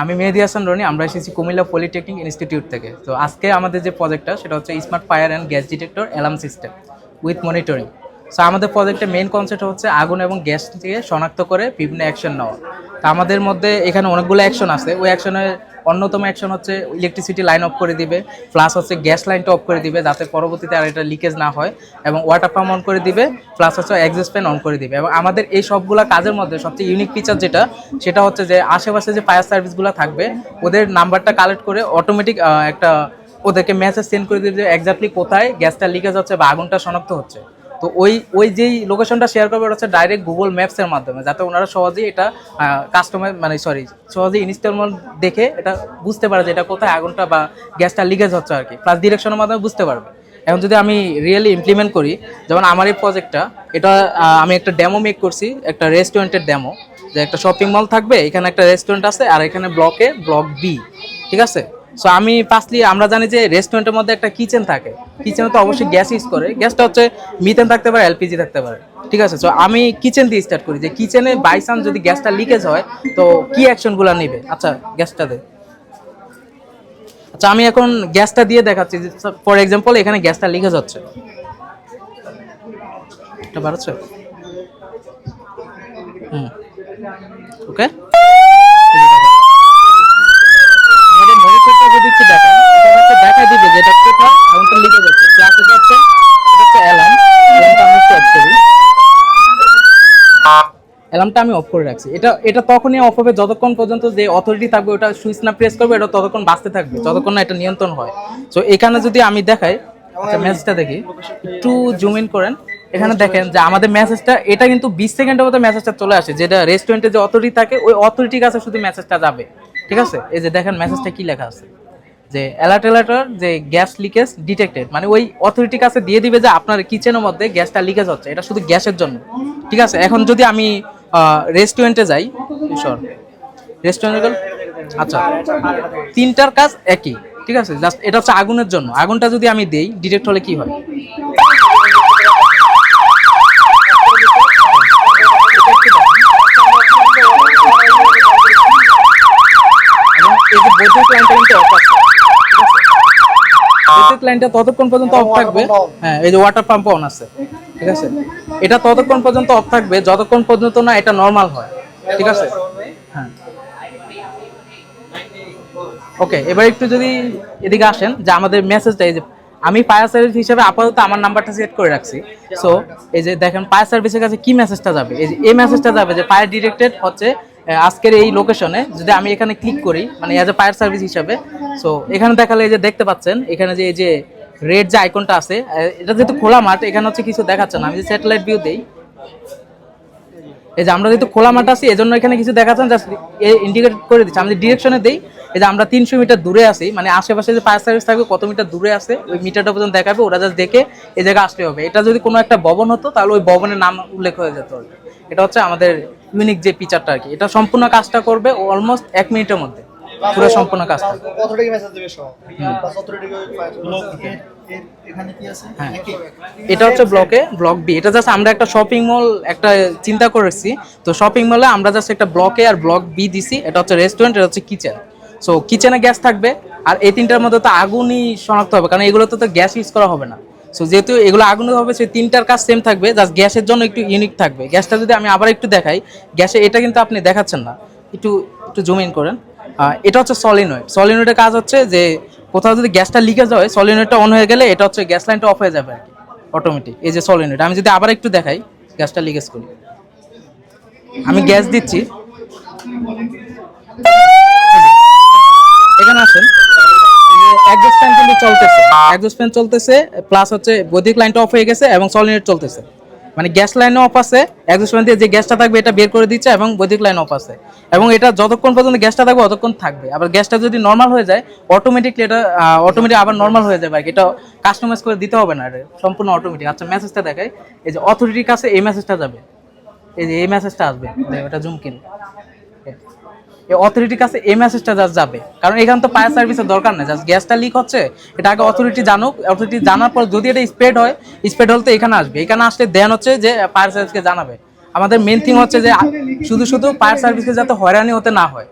আমি মেহেদি হাসান রনি, আমরা এসেছি কুমিল্লা পলিটেকনিক ইনস্টিটিউট থেকে। তো আজকে আমাদের যে প্রজেক্টটা সেটা হচ্ছে smart fire and gas detector alarm system with monitoring so আমাদের প্রজেক্টের মেন কনসেপ্ট হচ্ছে আগুন এবং গ্যাস থেকে শনাক্ত করে বিভিন্ন অ্যাকশন নেওয়া। তো আমাদের মধ্যে এখানে অনেকগুলো অ্যাকশন আছে। ওই অ্যাকশনের অন্যতম অ্যাকশন হচ্ছে ইলেকট্রিসিটি লাইন অফ করে দিবে প্লাস হচ্ছে গ্যাস লাইনটা অফ করে দিবে যাতে পরবর্তীতে আর এটা লিকেজ না হয়, এবং ওয়াটার পাম্প অন করে দিবে প্লাস হচ্ছে এক্সস্ট ফ্যান অন করে দিবে। এবং আমাদের এই সবগুলা কাজের মধ্যে সবচেয়ে ইউনিক ফিচার যেটা, সেটা হচ্ছে যে আশেপাশে যে ফায়ার সার্ভিসগুলো থাকবে, ওদের নাম্বারটা কালেক্ট করে অটোমেটিক একটা ওদেরকে মেসেজ সেন্ড করে দিবে যে এক্স্যাক্টলি কোথায় গ্যাসটা লিকেজ হচ্ছে বা আগুনটা শনাক্ত হচ্ছে। তো ওই ওই যেই লোকেশনটা শেয়ার করবে, ওটা হচ্ছে ডাইরেক্ট গুগল ম্যাপসের মাধ্যমে, যাতে ওনারা সহজেই এটা কাস্টমার মানে সরি সহজেই ইনস্টলমেন্ট দেখে এটা বুঝতে পারে যে এটা কোথায় আগুনটা বা গ্যাসটা লিকেজ হচ্ছে আর কি। প্লাস ডিরেকশনের মাধ্যমে বুঝতে পারবে। এখন যদি আমি রিয়েলি ইমপ্লিমেন্ট করি, যেমন আমার এই প্রজেক্টটা এটা আমি একটা ডেমো মেক করছি, একটা রেস্টুরেন্টের ডেমো যে একটা শপিং মল থাকবে, এখানে একটা রেস্টুরেন্ট আছে, আর এখানে ব্লকে ব্লক বি ঠিক আছে? সো আমি ফার্স্টলি আমরা জানি যে রেস্টুরেন্টের মধ্যে একটা কিচেন থাকে। কিচেনে তো অবশ্যই গ্যাস ইউজ করে। গ্যাসটা হচ্ছে মিথেন থাকতে পারে এলপিজি থাকতে পারে। ঠিক আছে? সো আমি কিচেন দিয়ে স্টার্ট করি। যে কিচেনে বাই চান্স যদি গ্যাসটা লিকেজ হয়, তো কি অ্যাকশনগুলো নেবে? আচ্ছা গ্যাসটা দে। আচ্ছা আমি এখন গ্যাসটা দিয়ে দেখাচ্ছি ফর এক্সাম্পল এখানে গ্যাসটা লিকেজ হচ্ছে। এটা হুম। ওকে আমাদের মনিটরটা যদি একটু দেখান। এটা হচ্ছে দেখা দিবে যে এটা কোথায় আগুনটা লিকে যাচ্ছে। প্লাস এটা হচ্ছে এটা হচ্ছে অ্যালার্ম অ্যালার্মটা আমি একটু করি অ্যালার্মটা আমি অফ করে রাখছি। এটা এটা তখনই অফ হবে যতক্ষণ পর্যন্ত যে অথরিটি থাকবে, ওটা সুইচ না প্রেস করবে এটা ততক্ষণ বাঁচতে থাকবে, যতক্ষণ না এটা নিয়ন্ত্রণ হয়। সো এখানে যদি আমি দেখাই আচ্ছা মেসেজটা দেখি। একটু জুম ইন করেন। এখানে দেখেন যে আমাদের মেসেজটা এটা কিন্তু বিশ সেকেন্ডের মধ্যে মেসেজটা চলে আসে। যেটা রেস্টুরেন্টে যে অথরিটি থাকে, ওই অথরিটির কাছে শুধু মেসেজটা যাবে। ঠিক আছে? এই যে দেখেন মেসেজটা কি লেখা আছে? যে অ্যালার্ট অ্যালার্টার যে গ্যাস লিকেজ ডিটেক্টেড মানে ওই অথরিটির কাছে দিয়ে দিবে যে আপনার কিচেনের মধ্যে গ্যাসটা লিকেজ হচ্ছে। এটা শুধু গ্যাসের জন্য। ঠিক আছে? এখন যদি আমি রেস্টুরেন্টে যাই সর রেস্টুরেন্টে আচ্ছা। তিনটার কাজ একই। ঠিক আছে? জাস্ট এটা হচ্ছে আগুনের জন্য। আগুনটা যদি আমি দেই ডিটেক্ট হলে কি হয়? এই যে বৈদ্যুতিক বৈদ্যুতিক লাইনটা ততক্ষণ পর্যন্ত অফ থাকবে। হ্যাঁ এই যে ওয়াটার পাম্প অন আছে। ঠিক আছে? এটা ততক্ষণ পর্যন্ত অফ থাকবে যতক্ষণ পর্যন্ত না এটা নর্মাল হয়। ঠিক আছে? হ্যাঁ। ওকে এবার একটু যদি এদিকে আসেন যে আমাদের মেসেজটা এই যে আমি ফায়ার সার্ভিস হিসেবে আপাতত আমার নাম্বারটা সেট করে রাখছি। সো এই যে দেখেন ফায়ার সার্ভিসের কাছে কি মেসেজটা যাবে? এই যে এই মেসেজটা যাবে যে ফায়ার ডিরেক্টেড হচ্ছে আজকের এই লোকেশনে যদি আমি এখানে ক্লিক করি মানে অ্যাজ এ ফায়ার সার্ভিস হিসাবে সো এখানে দেখালে এই যে দেখতে পাচ্ছেন, এখানে যে এই যে রেড যে আইকনটা আছে এটা যেহেতু খোলা মাঠ, এখানে হচ্ছে কিছু দেখাচ্ছে না। আমি যে স্যাটেলাইট ভিউ দেই, এই যে আমরা যেহেতু খোলা মাঠ আছি, এজন্য এখানে কিছু দেখাচ্ছেন জাস্ট ইন্ডিকেট করে দিচ্ছি। আমি যে ডিরেকশনে দেই, এই যে আমরা তিনশো মিটার দূরে আছি মানে আশেপাশে যে ফায়ার সার্ভিস থাকবে, কত মিটার দূরে আছে, ওই মিটারটা পর্যন্ত দেখাবে, ওরা জাস্ট দেখে এই জায়গায় আসতে হবে। এটা যদি কোনো একটা ভবন হতো, তাহলে ওই ভবনের নাম উল্লেখ হয়ে যেত। এটা হচ্ছে আমাদের ইউনিক যে ফিচারটা আর কি এটা সম্পূর্ণ কাজটা করবে অলমোস্ট এক মিনিটের মধ্যে। পুরো সম্পূর্ণ কাজটা। আছে হ্যাঁ। এটা হচ্ছে ব্লকে ব্লক বি এটা জাস্ট আমরা একটা শপিং মল একটা চিন্তা করেছি। তো শপিং মলে আমরা জাস্ট একটা ব্লকে আর ব্লক বি দিছি। এটা হচ্ছে রেস্টুরেন্ট এটা হচ্ছে কিচেন সো কিচেনে গ্যাস থাকবে। আর এই তিনটার মধ্যে তো আগুনই শনাক্ত হবে। কারণ এগুলোতে তো গ্যাস ইউজ করা হবে না। সো যেহেতু এগুলো আগুনে হবে, সেই তিনটার কাজ সেম থাকবে জাস্ট গ্যাসের জন্য একটু ইউনিক থাকবে। গ্যাসটা যদি আমি আবার একটু দেখাই, গ্যাসে এটা কিন্তু আপনি দেখাচ্ছেন না। একটু একটু জুম ইন করেন। এটা হচ্ছে সলিনয়েড সলিনয়েডের কাজ হচ্ছে যে, কোথাও যদি গ্যাসটা লিকেজ হয় সলিনয়েডটা অন হয়ে গেলে এটা হচ্ছে গ্যাস লাইনটা অফ হয়ে যাবে আর কি অটোমেটিক এই যে সলিনয়েড আমি যদি আবার একটু দেখাই, গ্যাসটা লিকেজ করি। আমি গ্যাস দিচ্ছি এখানে আসেন একজস্ট ফ্যান কিন্তু চলতেছে। একজস্ট ফ্যান চলতেছে প্লাস হচ্ছে বৈদ্যুতিক লাইনটা অফ হয়ে গেছে এবং সলিনেট চলতেছে। মানে গ্যাস লাইনও অফ আছে একজস্ট ফ্যান দিয়ে যে গ্যাসটা থাকবে এটা বের করে দিচ্ছে এবং বৈদ্যুতিক লাইন অফ আছে। এবং এটা যতক্ষণ পর্যন্ত গ্যাসটা থাকবে ততক্ষণ থাকবে। আবার গ্যাসটা যদি নর্মাল হয়ে যায় অটোমেটিকলি এটা অটোমেটিক আবার নর্মাল হয়ে যাবে আর এটা কাস্টমাইজ করে দিতে হবে না, এটা সম্পূর্ণ অটোমেটিক আচ্ছা মেসেজটা দেখাই। এই যে অথরিটির কাছে এই মেসেজটা যাবে। এই যে এই মেসেজটা আসবে। এটা জুম কিন। এই অথরিটির কাছে এই মেসেজটা জাস্ট যাবে। কারণ এখানে তো ফায়ার সার্ভিসের দরকার নেই। জাস্ট গ্যাসটা লিক হচ্ছে, এটা আগে অথরিটি জানুক। অথরিটি জানার পর যদি এটা স্প্রেড হয় স্প্রেড হলে তো এখানে আসবে। এখানে আসলে দেন হচ্ছে যে ফায়ার সার্ভিসকে জানাবে। আমাদের মেন থিং হচ্ছে যে, শুধু শুধু ফায়ার সার্ভিসকে যাতে হয়রানি হতে না হয়।